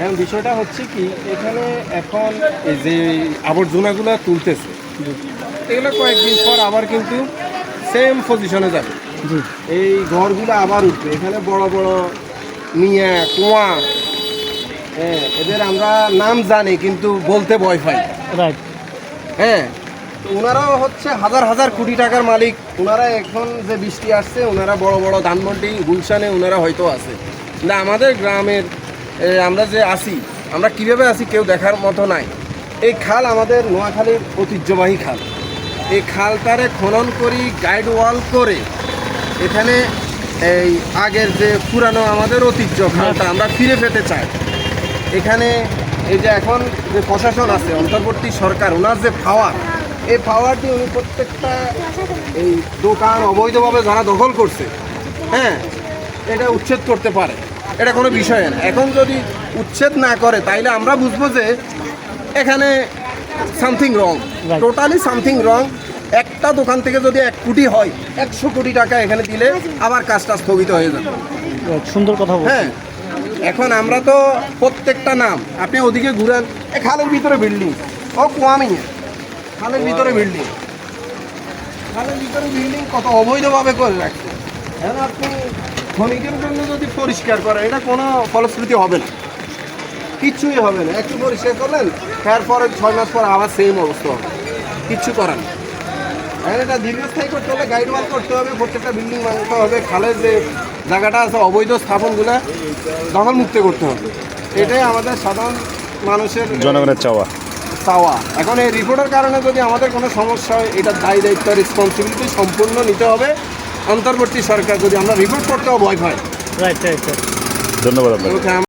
এখন বিষয়টা হচ্ছে কি এখানে এখন এই যে আবর্জনাগুলো তুলতেছে এগুলো কয়েকদিন পর আবার কিন্তু সেম পজিশনে যাবে। এই ঘরগুলো আবার উঠবে। এখানে বড় বড় মিয়া কুয়া হ্যাঁ এদের আমরা নাম জানি কিন্তু বলতে ভয় পাই। রাইট হ্যাঁ তো ওনারাও হচ্ছে হাজার হাজার কোটি টাকার মালিক। ওনারা এখন যে বৃষ্টি আসছে ওনারা বড় বড় ধানমন্ডি গুলশানে ওনারা হয়তো আছে। না আমাদের গ্রামের আমরা যে আসি, আমরা কীভাবে আসি কেউ দেখার মতো নাই। এই খাল আমাদের নোয়াখালীর ঐতিহ্যবাহী খাল। এই খালটারে খনন করি গাইড ওয়াল করে, এখানে এই আগের যে পুরানো আমাদের ঐতিহ্য খালটা আমরা ফিরে পেতে চাই। এখানে এই যে এখন যে প্রশাসন আছে, অন্তর্বর্তী সরকার, ওনার যে পাওয়ার এই পাওয়ারটি উনি প্রত্যেকটা এই দোকান অবৈধভাবে যারা দখল করছে হ্যাঁ এটা উচ্ছেদ করতে পারে। এটা কোনো বিষয় না। এখন যদি উচ্ছেদ না করে তাইলে আমরা বুঝব যে এখানে something wrong. Totally something wrong. একটা দোকান থেকে যদি এক কোটি হয় একশো কোটি টাকা এখানে দিলে আবার কাজটা স্থগিত হয়ে যাবে। সুন্দর কথা হ্যাঁ এখন আমরা তো প্রত্যেকটা নাম আপনি ওদিকে ঘুরেন এ খালের ভিতরে বিল্ডিং ও কুয়ামি খালের ভিতরে বিল্ডিং খালের ভিতরে বিল্ডিং কত অবৈধভাবে করে রাখছে। এখন আপনি ক্ষণিকের জন্য যদি পরিষ্কার করেন এটা কোনো ফলশ্রুতি হবে না। কিচ্ছুই হবে না। একটু পরিষ্কার করলেন তারপরে ছয় মাস পর আবার সেম অবস্থা হবে। কিচ্ছু করার না এখন এটা দীর্ঘস্থায়ী করতে হলে গাইড ওয়াল করতে হবে প্রত্যেকটা বিল্ডিং বানাতে হবে খালের যে জায়গাটা আছে অবৈধ স্থাপনগুলো দখল মুক্ত করতে হবে। এটাই আমাদের সাধারণ মানুষের জনগণের চাওয়া। চাওয়া। এখন এই রিপোর্টের কারণে যদি আমাদের কোনো সমস্যা হয় এটার দায়ী দায়িত্ব রেসপন্সিবিলিটি সম্পূর্ণ নিতে হবে। অন্তর্বর্তী সরকার যদি আমরা রিপোর্ট করতেও ভয় পাই রাইট রাইট রাইট ধন্যবাদ আপনাকে।